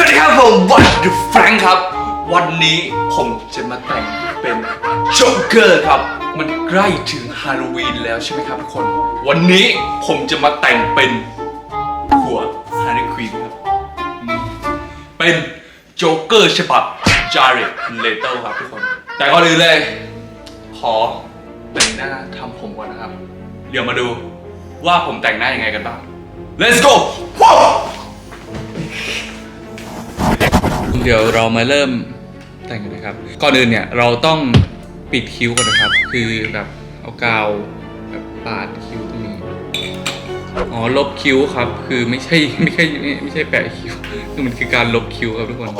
วัสดีครับผมวัดดูแฟรงค์ครับ วันนี้ผมจะมาแต่งเป็นโจ๊กเกอร์ครับ มันใกล้ถึงฮาโลวีนแล้วใช่ไหมครับทุกคน วันนี้ผมจะมาแต่งเป็นหัวฮาร์ y ควีนครับ เป็นโจ๊กเกอร์ฉบับจาร์ d เลเตอร์ครับทุกคน แต่ก่อนอื่นเลย ขอแต่งหน้าทำผมก่อนนะครับ เดี๋ยวมาดูว่าผมแต่งหน้ายังไงกันบ้าง let's go เดี๋ยวเรามาเริ่มแต่งกันนะครับ ก่อนอื่นเนี่ยเราต้องปิดคิ้วก่อนนะครับ คือแบบเอากาวแบบปาดคิ้วตรงนี้ อ๋อลบคิ้วครับ คือไม่ใช่ไม่ใช่ไม่ใช่แปะคิ้ว คือมันคือการลบคิ้วครับทุกคน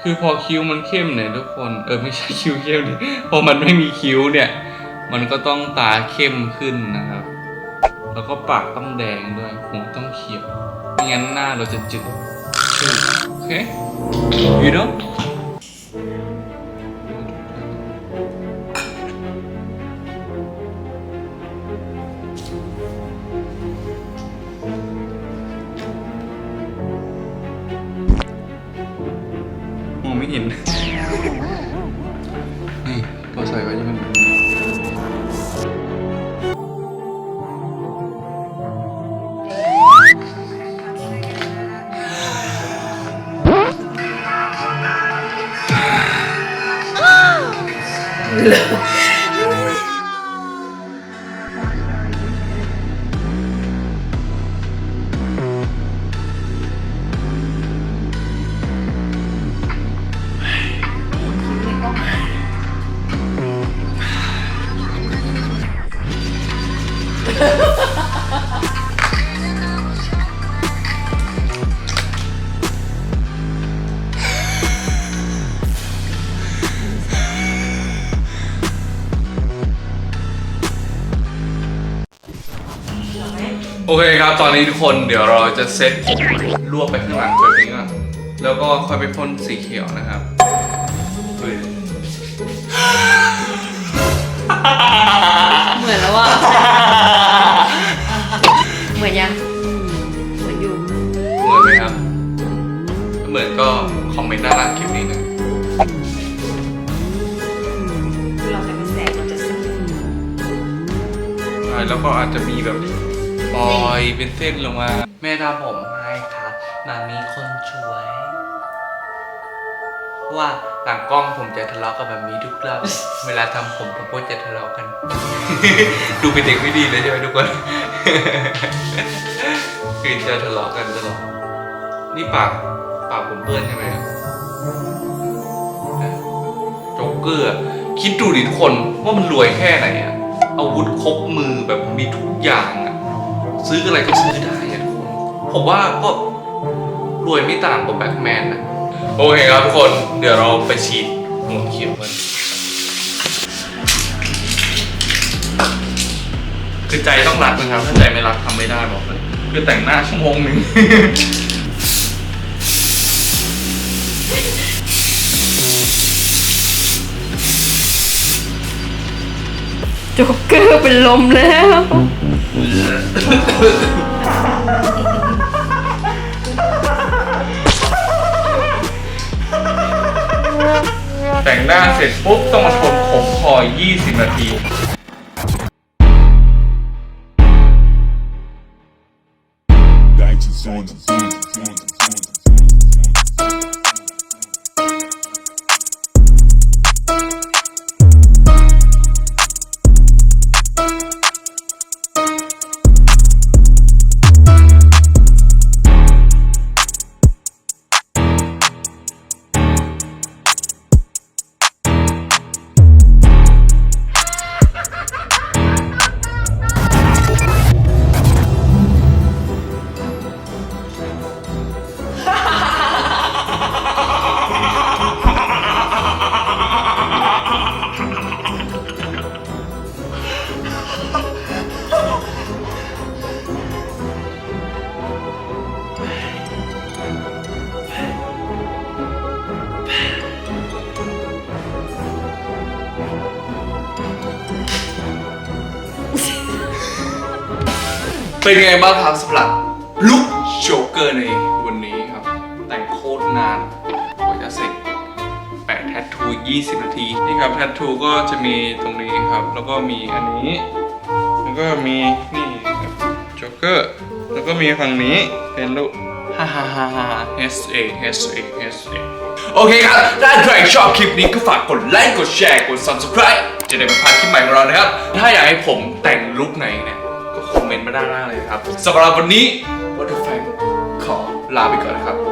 คือพอคิ้วมันเข้มเนี่ยทุกคน เออไม่ใช่คิ้วเข้มดิพอมันไม่มีคิ้วเนี่ย มันก็ต้องตาเข้มขึ้นนะครับ แล้วก็ปากต้องแดงด้วยหูต้องเขียวไม่งั้นหน้าเราจะจืดโอเค you know เห็นนี่พอใส่ไว้จะเป็นแบบนี้ โอเคครับ ตอนนี้ทุกคนเดี๋ยวเราจะเซตผมรวบไปข้างหลังแบบนี้ก่อนแล้วก็ค่อยไปพ่นสีเขียวนะครับ ใช่แล้วก็อาจจะมีแบบปลอยเป็นเส้นลงมา แม่ทำผมให้ครับมามีคนช่วยว่าหลังกล้องผมจะทะเลาะกับแบบนี้ทุกรอบ เวลาทำผมผมก็จะทะเลาะกัน ดูเป็นเด็กไม่ดีเลยใช่ไหมทุกคน คือจะทะเลาะกันตลอด นี่ปากปากผมเปื้อนใช่ไหมครับโจ๊กเกอร์อะคิดดูดิทุกคนว่ามันรวยแค่ไหนอะ อาวุธครบมือแบบมีทุกอย่างอะซื้ออะไรก็ซื้อได้อะทุกคนผมว่าก็รวยไม่ต่างกับแบทแมนนะโอเคครับทุกคนเดี๋ยวเราไปฉีดหัวเขียวกันคือใจต้องรักนะครับถ้าใจไม่รักทำไม่ได้บอกเลยคือแต่งหน้าชั่วโมงหนึ่ง เกอร์เป็นลมแล้ว แต่งหน้าเสร็จปุ๊บ ต้องมาทนขมคอ20 นาที Dice on the เป็นไงบ้างครับสำหรับลุคโจ๊กเกอร์ในวันนี้ครับ แต่งโคตรนานกว่าจะเสร็จแปะแทททู 20 นาที นี่ครับแทททูก็จะมีตรงนี้ครับ แล้วก็มีอันนี้ แล้วก็มีนี่ครับโจ๊กเกอร์ แล้วก็มีฝั่งนี้เป็นรูปฮ่าฮ่าฮ่าฮ่า H A H A H A โอเคครับ ถ้าใครชอบคลิปนี้ก็ฝากกดไลค์ กดแชร์ กด subscribe จะได้ไม่พลาดคลิปใหม่ของเรานะครับ ถ้าอยากให้ผมแต่งลุคไหนเนี่ย คอมเมนต์มาด้านล่างเลยครับสำหรับวันนี้วัตถุไฟขอลาไปก่อนนะครับ